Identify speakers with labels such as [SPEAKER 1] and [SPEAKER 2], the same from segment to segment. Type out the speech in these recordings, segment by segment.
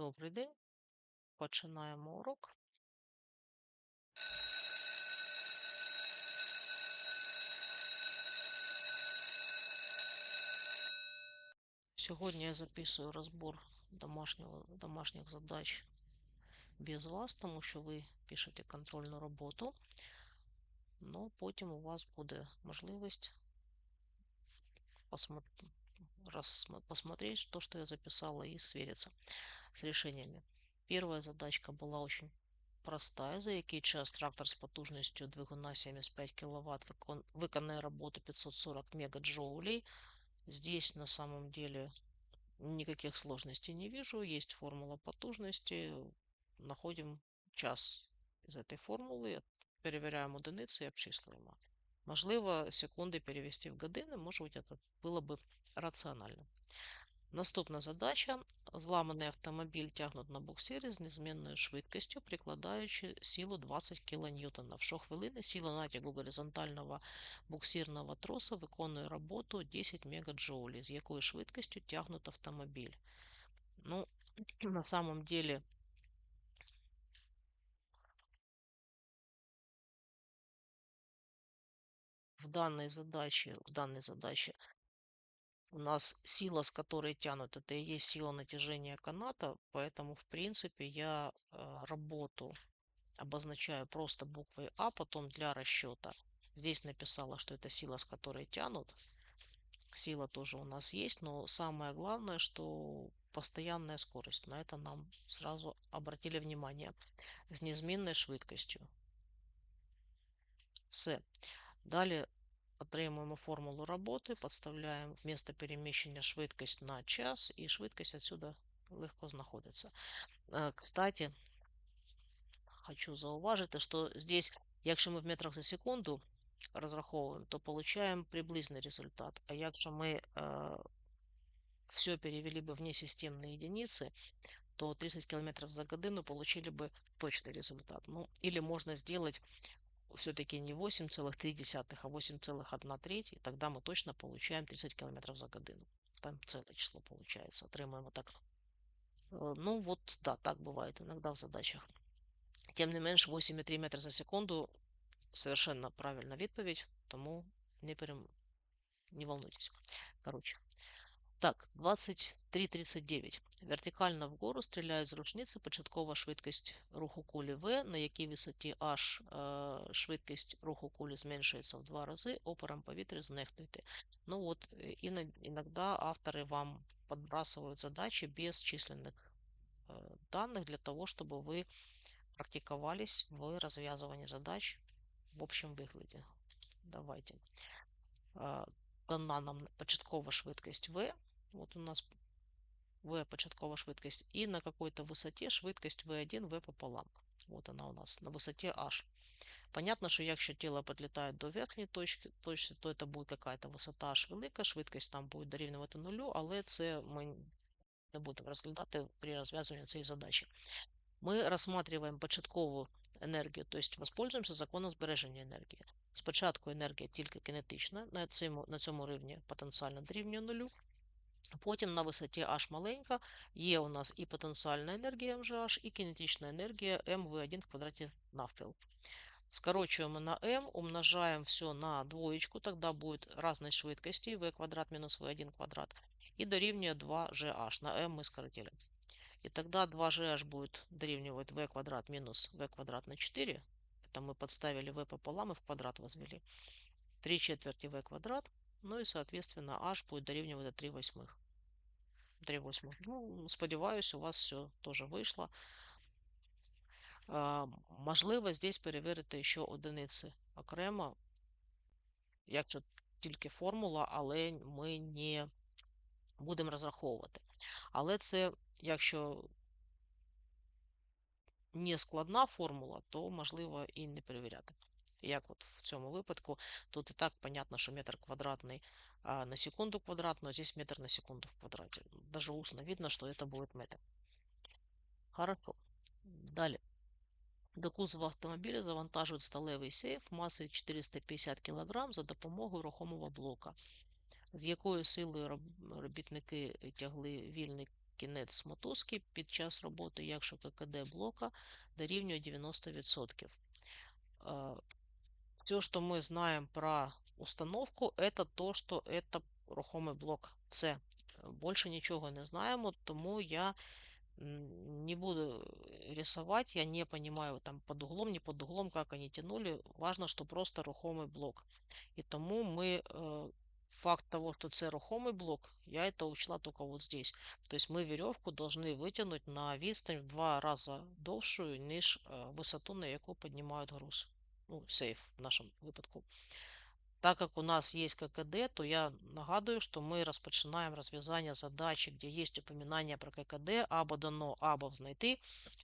[SPEAKER 1] Добрий день. Починаємо урок. Сьогодні я записую розбор домашнього, домашніх задач без вас, тому що ви пишете контрольну роботу. Но потім у вас буде можливість посмотри, рассма- посмотреть то, что я записала, и свериться с решениями. Первая задачка была очень простая. За який час трактор з потужністю двигуна 75 кВт виконає роботу 540 мегаджоулей. Здесь на самом деле никаких сложностей не вижу. Есть формула потужности. Находим час из этой формулы, перевіряємо одиниці і обчислюємо. Можливо, секунди перевести в години, може бути, це було б раціонально. Наступна задача. Зламаний автомобіль тягнуть на буксирі з незмінною швидкістю, прикладаючи силу 20 кН. В щохвилини сила натягу горизонтального буксирного троса виконує роботу 10 МДж, з якою швидкістю тягнуть автомобіль. Ну, на самом деле, в данной задаче, в данной задаче у нас сила, с которой тянут, это и есть сила натяжения каната, поэтому, в принципе, я э, работу обозначаю просто буквой А, потом для расчета. Здесь написала, что это сила, с которой тянут. Сила тоже у нас есть, но самое главное, что постоянная скорость. На это нам сразу обратили внимание. С неизменной швидкостью. Все. Далі отримуємо формулу роботи, підставляємо вмісто переміщення швидкість на час, і швидкість отсюда легко знаходиться. Е, Кстати, хочу зауважити, що здесь, якщо ми в метрах за секунду розраховуємо, то получаємо приблизний результат. А якщо ми е, все перевели бы в несистемные единицы, то 30 км за годину получили бы точный результат. Ну, или можно сделать все-таки не 8,3, а 8,1 треть, и тогда мы точно получаем 30 км за годину. Там целое число получается. Отримуємо так. Э, Ну вот, да, так бывает иногда в задачах. Тем не менш, 8,3 метра за секунду совершенно правильна відповідь, тому не, перем... не волнуйтесь. Короче. Так, 23.39. Вертикально вгору стріляють з рушниці. Початкова швидкість руху кулі В, на якій висоті H е, швидкість руху кулі зменшується в два рази, опором повітря знехтуйте. Ну от, е, іно- иногда авторы вам подбрасывают задачи без численных э, данных для того, чтобы вы практиковались в развязывании задач в общем вигляді. Давайте. Е, Дана нам початкова швидкість V. Вот у нас V початкова швидкість. І на какой-то висоті швидкість V1, V пополам. Вот она у нас на висоті H. Понятно, що якщо тіло підлітає до верхньої точки, точки, то це буде якась висота H велика, швидкість там буде дорівнювати нулю, але це ми не будемо розглядати при розв'язуванні цієї задачі. Ми розглядаємо початкову енергію, тобто воспользуємося законом збереження енергії. Спочатку енергія тільки кинетична, на цьому, на цьому рівні потенціально дорівнює нулю. Потім на висоті H маленька є у нас і потенціальна енергія mgh, і кинетична енергія mv1 в квадраті навпіл. Скорочуємо на m, умножаем все на двоечку, тогда будет разной швидкості v квадрат минус v1 квадрат, и дорівнює 2gh. На m мы скоротили. И тогда 2gh будет дорівнювать v квадрат минус v квадрат на 4. Это мы подставили v пополам и в квадрат возвели. 3 четверти v квадрат. Ну и, соответственно, h будет дорівнювати 3 восьмих. 3 восьмих. Ну, сподіваюсь, у вас все теж вийшло. Можливо, здесь перевірити ще одиниці окремо, якщо тільки формула, але ми не будемо розраховувати. Але це, якщо не складна формула, то можливо і не перевіряти. Як от в цьому випадку, тут і так понятно, що метр квадратний на секунду квадратну, а здесь метр на секунду в квадрате. Даже устно видно, что это будет метр. Хорошо. Далі. До кузова автомобіля завантажують сталевий сейф масою 450 кг за допомогою рухомого блока, з якою силою робітники тягли вільний кінець мотузки під час роботи, якщо ККД блока дорівнює 90% Все, что мы знаем про установку, это то, что это рухомий блок. Все. Больше нічого не знаємо, тому я не буду рисовать, я не понимаю там под углом, не под углом, как они тянули. Важно, что просто рухомий блок. И тому мы э, факт того, что це рухомий блок, я это учла только вот здесь. То есть мы веревку должны вытянуть на відстань в два раза довшую, ніж э, висоту, на яку піднімають груз. Ну, сейф в нашому випадку. Так як у нас є ККД, то я нагадую, що ми розпочинаємо розв'язання задачі, де є упоминання про ККД, або дано, або знайти,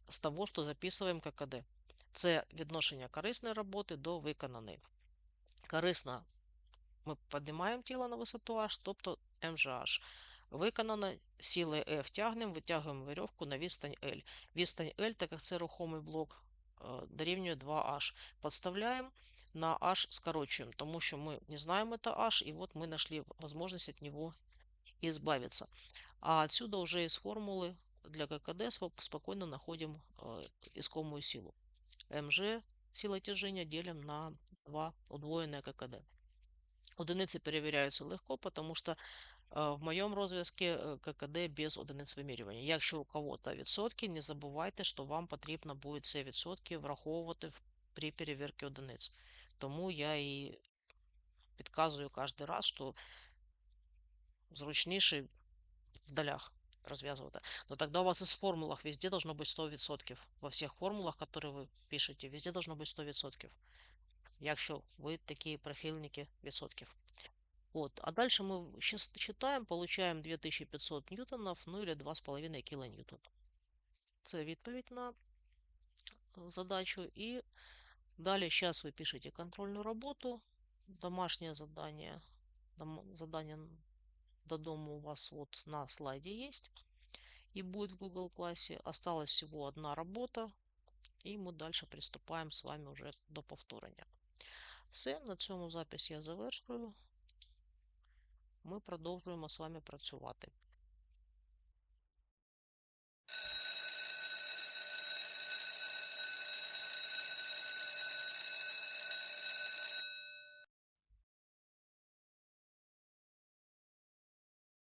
[SPEAKER 1] з того, що записуємо ККД. Це відношення корисної роботи до виконаної. Корисна ми піднімаємо тіло на висоту H, тобто МЖH. Виконано силою F тягнемо, витягуємо веревку на відстань L. Відстань L, так як це рухомий блок, дорівнює 2H. Подставляємо на H скорочуємо, тому що ми не знаємо це H, і от ми знайшли можливість від нього избавиться. А отсюда уже из формулы для ККД спокойно находим э, искомую силу. МЖ, сила тяжения, делим на 2 удвоенное ККД. Одиниці перевіряються легко, тому що в моєму розв'язку ККД без одиниць вимірювання. Якщо у кого-то відсотки, не забувайте, що вам потрібно буде ці відсотки враховувати при перевірці одиниць. Тому я і підказую кожен раз, що зручніше в долях развязывать. Но тогда у вас из формулах везде должно быть 100%. Во всех формулах, которые вы пишете, везде должно быть 100%. Якщо ви такі прихильники відсотків. Вот. А дальше мы считаем, получаем 2500 ньютонов, ну или 2,5 килоньютона. Це відповідь на задачу. І далі зараз ви пишете контрольну роботу, домашнє задання, задання додому у вас вот на слайде есть и будет в Google классе. Осталась всего одна работа, і ми далі приступаємо з вами уже до повторення. Все, на цьому запис я завершую. Ми продовжуємо з вами працювати.